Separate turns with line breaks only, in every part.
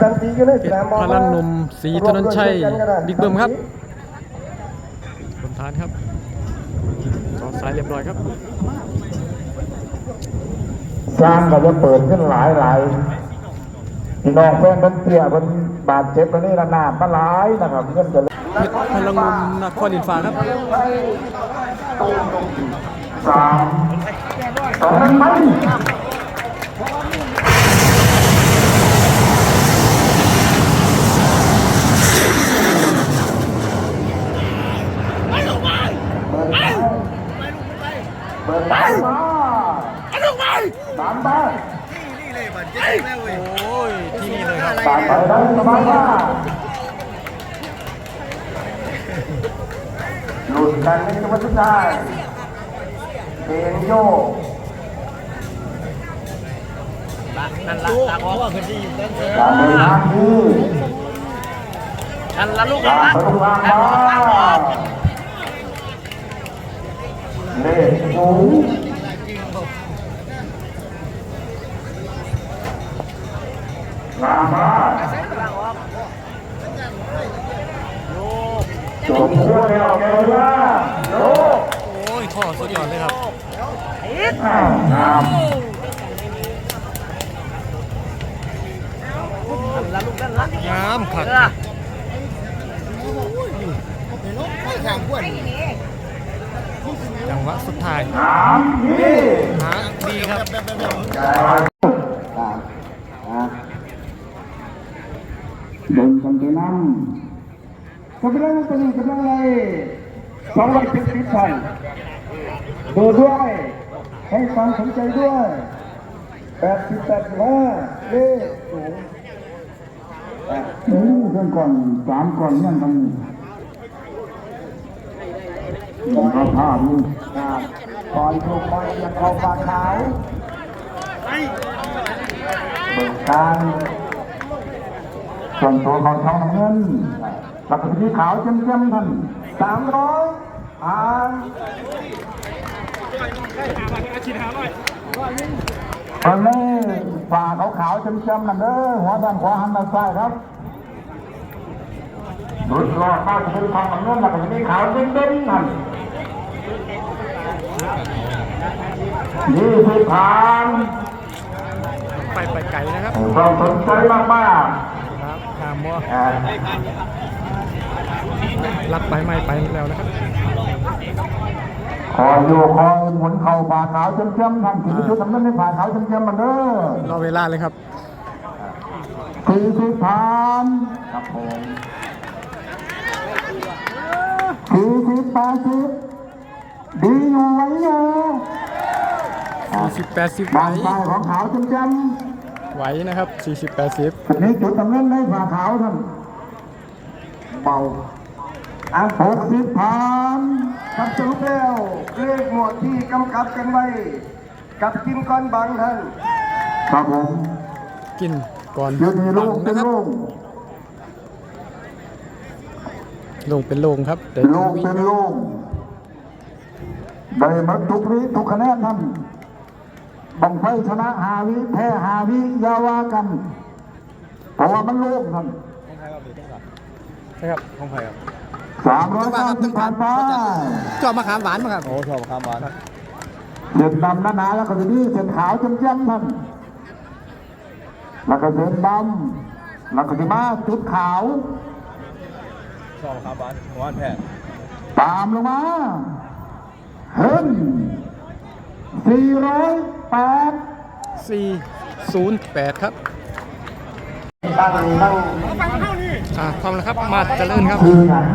ทันทีอยู่ในสนามบอล
พลังหนุ่มศรีถนนชัยบิ๊กเบิ้มครับบนฐานครับต่อสายเรียบร้อยครับ
สร้างก็จะเปิดขึ้นหลายหลายพี่น้องแฟนเพิ่นเตี้ยเพิ่นบาดเจ็บตอนนี้ระนาบมาหลายนะครับเงินจะ
เพชรพลังหนุ่มนครอินทร์ฟ้าครับ
สามสองนั้นไห มเปิดตามมาตามไป
โอ้ยที่นี่เลยครับ
ตามไปได้สบายมากหลุดกันในจังหวัดสุดท้ายเบนโยก
นั่นละตากว่าพื้นที่อยู่เต้น
การเดินทางดี
นั่นละลูก
ตามไปตรงกลางมา เลขสูงตามาจบคู่แล้วแกว่าโล
โอ้ยท่อสุดยอดเลยครับ
อ้าวงาม
งามขัด จังหวะสุดท้าย
งามนี่
หาดีครับ
เดินกันไปนั่งกำลังเป็นกำลังอะไรสองร้อยสิบสิบพันดูด้วยให้ความสนใจด้วยแปดสิบแปดสิบห้าเลขสูงโอ้เพื่อนก่อนสามก่อนเนี่ยทำ ผมก็ภาพนี่คอยถูกคอยยังเข้าปากขาวเบิกการส่วนตัวของทองเงินหลักสีขาวเจ้มๆท่านสามร้อยอ่าตอนนี้ฝ่าขาวๆเจ้มๆนั่นเด้อหัวด้านขวาหันด้านซ้ายครับหลุดรอดมากคือทองเงินหลักสีขาวเด่นๆนั่น ยี่สิบผ่าน
ไปไปไกลนะครับ
เราสนใจมากมาก
ครับหามบ่
ๆอ่า
ลักไปไม่ไปแล้วนะครับ
คอยอยู่คอยหมุนเข่าฝ่าขาวเข้มๆทำกิจชุดทำนั้นในฝ่าขาวเข้มๆมันเด้อ
รอเวลาเลยครับ
สี่สิบผ่านครับผมสี่สิบแปดสิบ ดีอยู่ไหวอยู่
40 80ไหว
บางฝ่ายของขาวเข้ม
ไหวนะครับ40 80
ๆทีนี้จุดทำนั้นในฝ่าขาวท่านเบาอันหกสิบผ่าน
ครับสรุปแล้วเลขหมวดที่กำกับกันไว้กับกินก้อนบังท่าน
ครับผม
กินก่อน
เดี๋ยวนี้ลูก
บั
เป็
ง
น
นะครับ
ลูก
ลงเป็นโลงครับแต่
ลูกเป็นลูก ได้หมดทุกวิทุกคะแนนท่านบังไฟชนะหาวิแพ้หาวิอยาวากันเพราะว่ามันลูกท่าน
ใช่ครับของใครครับ
สามร้อยเก้าสิบผ่านไป
ชอบมะขามหวานมั้งครับ
โอ้ชอบข้ามวัน
เส้นดำหนาๆแล้วก็จะนี่เส้นขาวจ้ำๆท่านแล้วก็เส้นดำแล้วก็จะมาจุดขาว
ชอบข้ามวันวันแพ้
ตามลงมา เฮินสี่ร้อยแปด
408ครับ
ตั้งตั้ง
อ่าความแล้วครับ มาเจริญครับ
คืออย่าง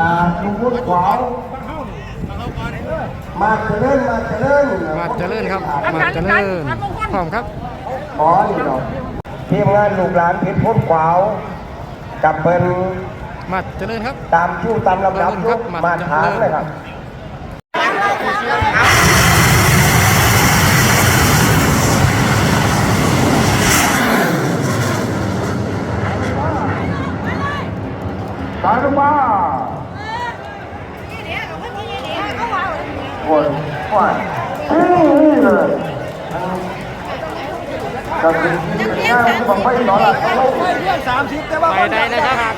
อ่าลุงพุทธขวาวมาเจริญมาเจริญ
มาเจริญครับ มาเจริญพร้อมครับ
อ๋อนี่เนาะทีมงานลูกหลานเพชรพุทธขวาวกับเป็น
มาเจริญครับ
ตามชื่อตามลำดับยุคมาทางเลยครับ
สายลงมาคนว่านี่เลยก็คือที่งาน
บังไฟหนอนละต้องลง
ไปได้นะครับ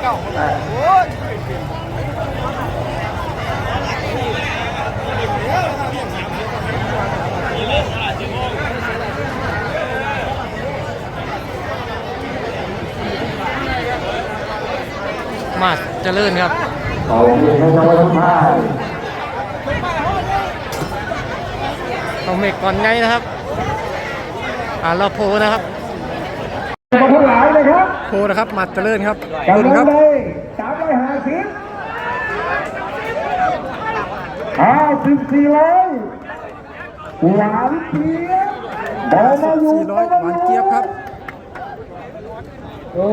มา เจริญครับ
เอาอยู่ในจังหวัดสุพรรณ
เอาเมกก่อนไงนะครับอ่าเราโพนะครับ
ขอบคุณหลายเลยครับ
โพนะครับมาเจริญครับ
กำ
ขึ้น
ลั
ครั
ง
บ
เลยสามร้อยห้าสิบห้าสิบสี่ร้อยหวานเจี๊ยบเบามาอยู่
400หวานเจี๊ยบครับ
เอ้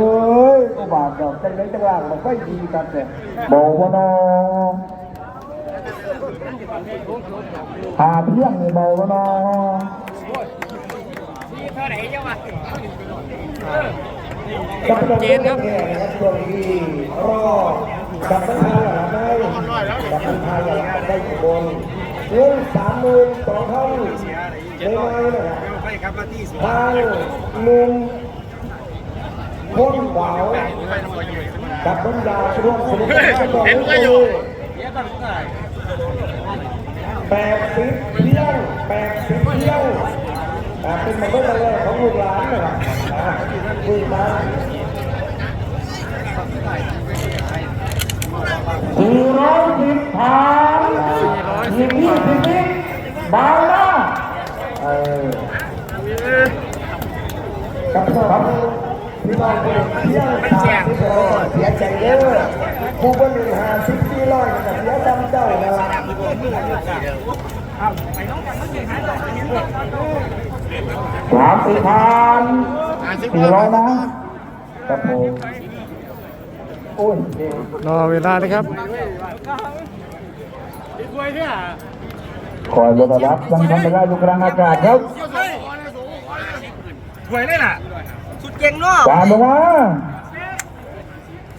ยก็บาทดอกจังเลยจังล่างมันก็ดีกันเลยเบาบ่นอหาเพียงนี่เบาบ่นอ
เจนครับ
ช่วงที่รอดับปัญหาหลาได้ดับปัญหาหลาได้กี่คนเรื่องสามหมื่นสองพันไม่ไม่นะครับทางหนึ่ง คนเบาดับบรรดาร่วมสนุกกันต่อไปแปดสิบเที่ยงแปดสิบเที่ยงอ่เป็นมาเมื่อไรของลูกหลานนะครับอ่าคุยมาสี่ร้อยสิบผ่านยี่สิบยี่สิบบาทนะเออกับครับ พี่น้องคนเที่ยวตามที่เราเสียใจเยอะผู้บริหารสิบสี่ร้อยกับเสียจำเจ้านะสามสี่พันสี่ร้อยนะครับผมโอ้ย
รอเวลาเลยครับ
คอยรถรับยังทำไม่ได้อยู่กลางอากาศครับ
ถวยเลยล่ะสุด เก่งเนาะ
ตามมา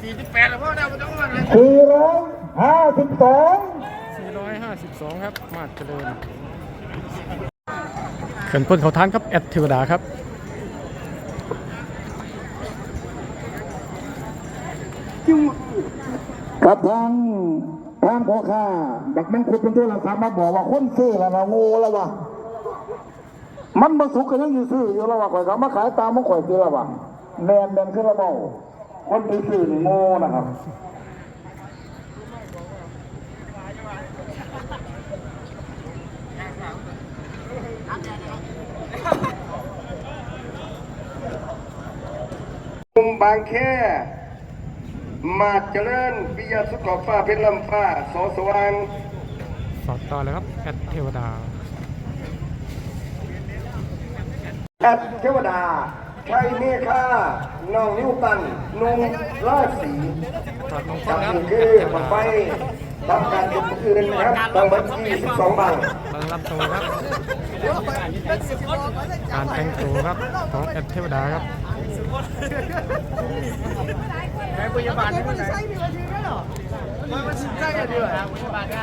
48แล้วพ่อเนี่ยมันต้องมาเลย
สี่ร้อยห้าสิบสอง
452ครับ มาเจริญเขื่อนพ้นเขาทานครับ แอดเทวดาครับ
ครับทางทางพ่อค้าบักแมงคุดเป็นตัวราคามาบอกว่าคนซื้อแล้วนะโง่แล้ววะ มันมาสุกกันยังอยู่ซื้ออยู่แล้ววะข่อยก็มาขายตามมาข่อยซื้อแล้ววะแมนแมนขึ้นระเบ้าคนไปซื้อนี่โง่นะครับ
มุมบางแค่มาดเจริญวิทยาสุขขอบฟ้าเพชรลำฟ้าสอสว่าง
สอดต่อเลยครับแอดเทวดา
แอดเทวดาชัยเมฆาน้องนิ้วตันนุ่งราศี
สอดมงค
จั
ล
บ
ครับ
มือ
แอ
คือ
ดเทว
บัง
ดา
ไฟทำการจุดอื่นนะครับตั้งบัญชี12บัง
บังลำโตครับ การแต่งตัวครับของแอดเทวดาครับ
พยาบาลที่มันไหนมันมันใกล้กันดีกว่าพยาบาลเนี่ย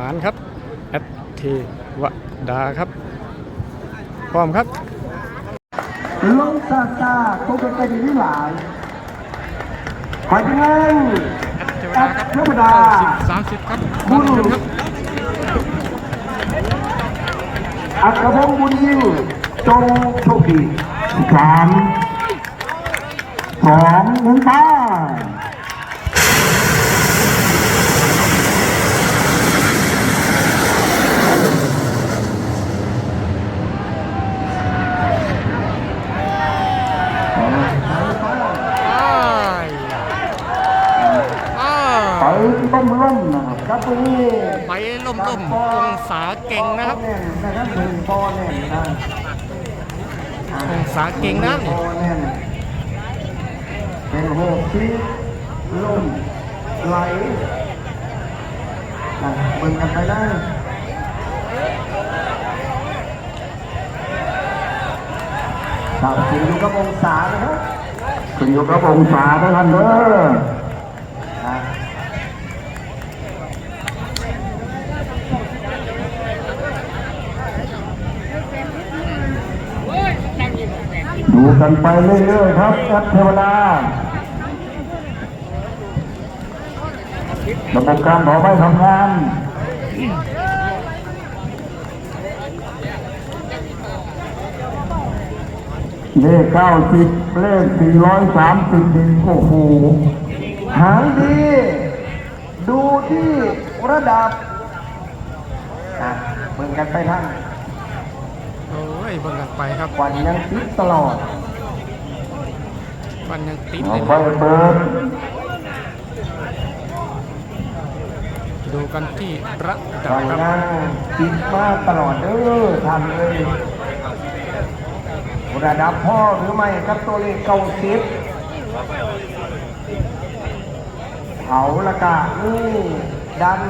มานครับแอดเทวดาครับ พร้อมครับ
ลงซาซาตัวเป็นไปดีหลายขอยเป็นไง
แอดเทวดาครับ
แอดเทวดา
สามสิบครับพร้อมขึ้นครับ
อัครพงศ์บุญยิ่งจงโชคดีสามสองหนึ่งป้า
ไปล่มๆองศาเก่งนะครับ
แน่นนะครับหนึ่งปอแน่นนะ
องศาเก่งนะครับ
ป
นี่
อแน่นเป็นหกที่ลมไหลนะเบิ่งกันไปได้ครับขึ้นอยู่กับองศานะครับขึ้นอยู่กับองศาเท่านั้นเด้อ ดูกันไปเรื่อยๆครับแอปเทวดาระบบการเผาไหม้ทำงานเลขเก้าสิบเลขสี่ร้อยสามสิบดีโอ้โหหางดี ดูที่ระดับอะเบิ่งกันไปทั้ง
โอ้ยเบิ่งกันไปครับ
วันยังติดตลอด
วันยังติดเล
เอา
ย
ไป
นะ
เปิด
ดูกันที่ระดับ
วัน
ครับ
ยังติดมาตลอดเด้อทำเลยระดับพ่อหรือไม่ครับตัวเลขเก้าสิบเอาละกะนี่ดัน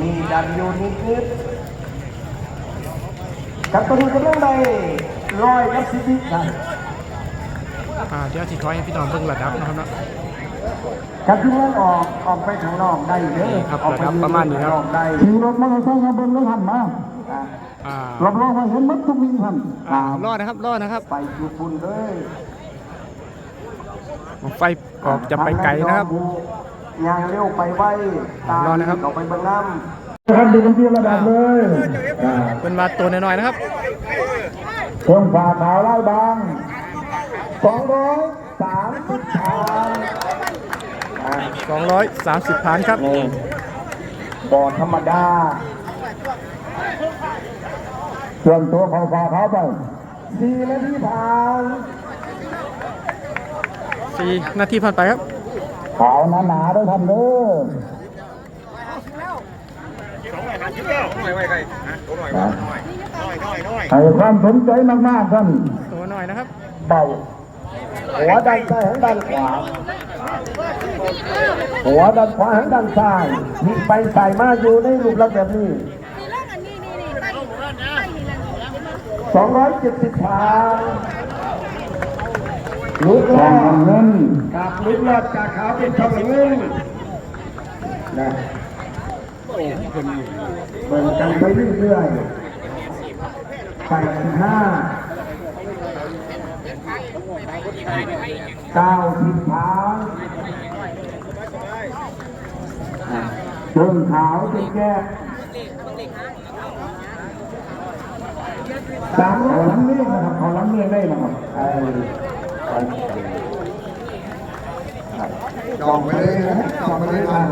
มีดันอยู่นิดนิดๆ กับตัวนี้ก็ต้องได้ร้อยกับสิบวิกัน
อ่าเดี๋ยวที่คอยให้พี่น้องเบิ่งระดับนะครับเนาะ
กับที่นั่นออกออกไปข้างนอกได้เด้อ
นี่ครับ
ออกไประ
ดับประมาณนี้ครับ
ข้งอกได้ขี่รถมอเตอร์ไซค์มาเบิ่งแล้วทันมา
อ่า
รับรองว่าเห็นหมัดทุกวิ่งทัน
อ่ารอดนะครับรอดนะครับ
ไปอยู่ปุ่นเลย
ไฟออกจะไปไกลนะครับ
ยางเร็วไปไวตาม
รอนะครับ
ออกไปเบิ่งน้ำ ครับดูกันที่ระดับเลย
เป็นมาตัวน้อยๆนะครับ
เครื่องฝ่าขาวไล่บางสองร้อยสามสิบชาม
230พันครับ
นี่บ่อธรรมดาส่วนตัวของฝ่าขาวไปสี่นาทีผ่าน
4นาทีผ่านไปครับ
ขาวหนาๆด้วยท่านเด้อ ให้ความสนใจมากๆท่าน
ตัวน้อยนะครับ
เบาหัวด้านซ้ายหันด้านขวาหัวด้านขวาหันด้านซ้ายพลิกไปใส่มาอยู่ในรูปลักษณ์แบบนี้270ทางลุกลอดเงินกับลุกลอดจากขาวเป็นทองเงินนะ เบิ่งกันไปเรื่อยๆแปดสิบห้าเก้าสิบทางเชิงขาวเป็นแก้สามขอล้ำเลียนะครับขอล้ำเลียได้นะครับไอ้จองไปเลยนะจองไปเลยท่าน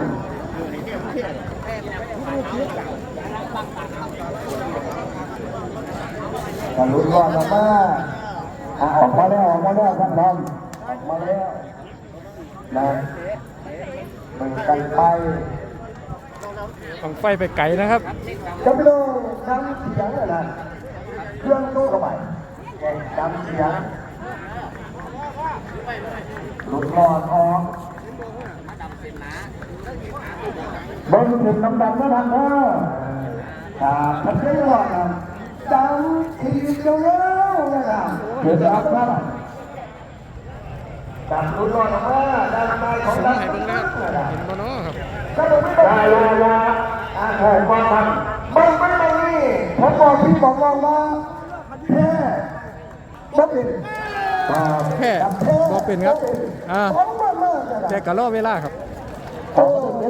กันลุ้นรอดมาอะออกมาแล้วออกมาแล้วท่านทองออกมาแล้วนะมันกันไป
ต้องไฟไปไกลนะครับ
จะไปดูน้ำเสียงอะนะเครื่องตู้เข้าไปแกงน้ำเสียงหลุดหลอดออก บิ้งถึงน้ำดำนะท่านเด้อครับท่านเจ้าหลอดนะดำทีเดียวแล้วนะครับเดี๋ยวจะเอาครับจับหลุดหลอดออกมาด้านในของ
สูง
ดำ
ให้เบิ่งนะครับเห็นบ่เนาะครับ
ก็ผมไม่ได้ยายาอ่าใช่ความทำมันไม่ตรงนี้ผมบอกพี่บอกน้องว่าแค่บ่เป็น
แค่บ่เป็นครับอ่า
ของมันมากเลย
แต่ก็รอเวลาครับ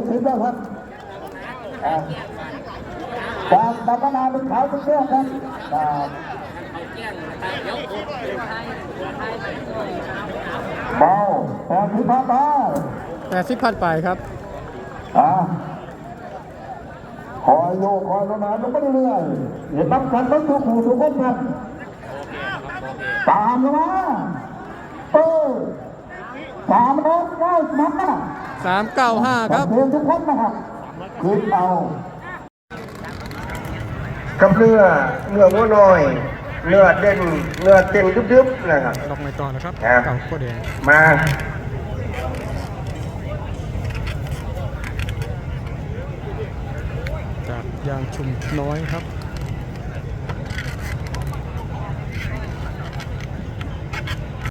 อ้เดี๋ยวถึงแล้วครับอ่าความธรรมดาเป็นขาวเป็นเรื่องครับครับเบาแปดสิบห้าบาท
80พันไปครับ
อะคอยโยกคอยลงมาลงไปเรื่อยๆเห็นตั้งกันต้องทุกขู่ทุกคนกันตามลงมาเออสามร้อยเก้าสิบห้า
สามเก้าห้าครับ
เรียนทุกคนนะครับคือเอา
กับเนื้อเนื้อวัวน้อย เนื้อเด่นเนื้อเต็มดึบๆนะครับ
ดอกไม้ต่อนะครับ
ครับ
เก่าโคแดง
มา
จากยางชุมน้อยครับ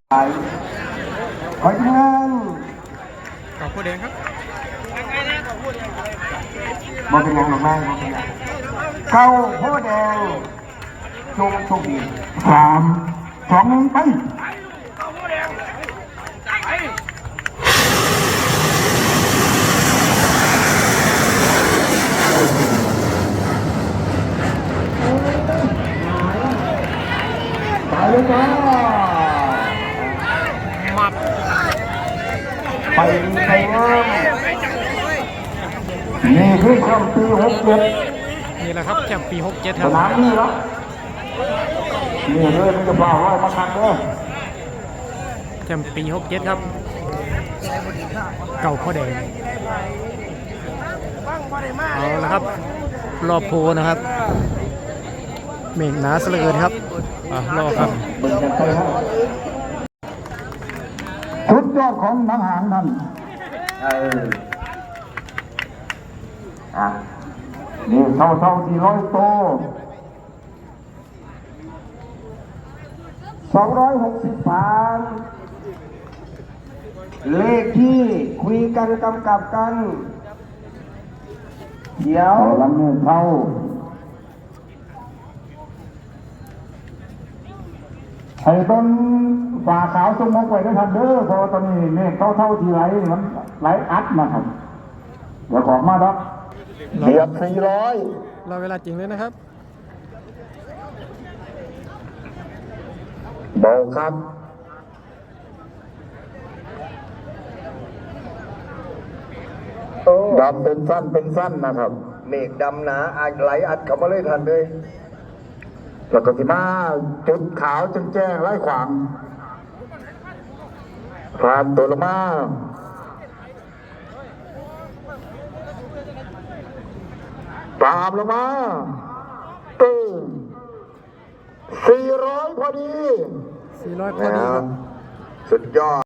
ไปขอทำงาน
เก่า โคแดงครับ
มาเป็นยังหรือไม่มาเป็นยังเก้าพ่อแดงจงโชคดีสามสองหนึ่งไปไปเลยจ้า
มับ
ไปไปงาม นี่คือแชมป์ปีหกเจ็ด
นี่แหละครับแชมป์ปี67ค
ส
รับ
นามนี่ละนี่เลยมันจะบอกว่ามาคันเด้อ
แชมป์ปี67ครับ เก่าโคแดงเอาละครับ รอบโพนะครับเมฆหนาเสยเหลือเกินครับอะรอครับ
เบิ่งกันไปครับชุดยอดของหนังหางนั่น เอออะนี่เท่าเท่าสี่ร้อยโตสองร้อยหกสิบผานเลขที่คุยกันกำกับกันเดี๋ยวลำเนินเท่าไอ้ต้นฝ่าขาวสมมกไว้ด้วยครับเด้อพราะว่าตอนนี้เมฆเท่าเท่าทีไรมัน ไหลอัดมาครับเดี๋ยวของมาครับเดียบสี่ร้อย
รอเวลาจริงเลยนะครับ
เบาครับดำเป็นสั้นเป็นสั้นนะครับ
เมฆดำหนาอาจไหลอัดเข้ามาเลยทันเลย
แล้วก็สิมาจุดขาวแจ้งแจ้งไล่ขวางผ่านตัวลงมา ตามลงมาตึ้งสี่ร้อยพอดี
400พอดีครับ
สุดยอด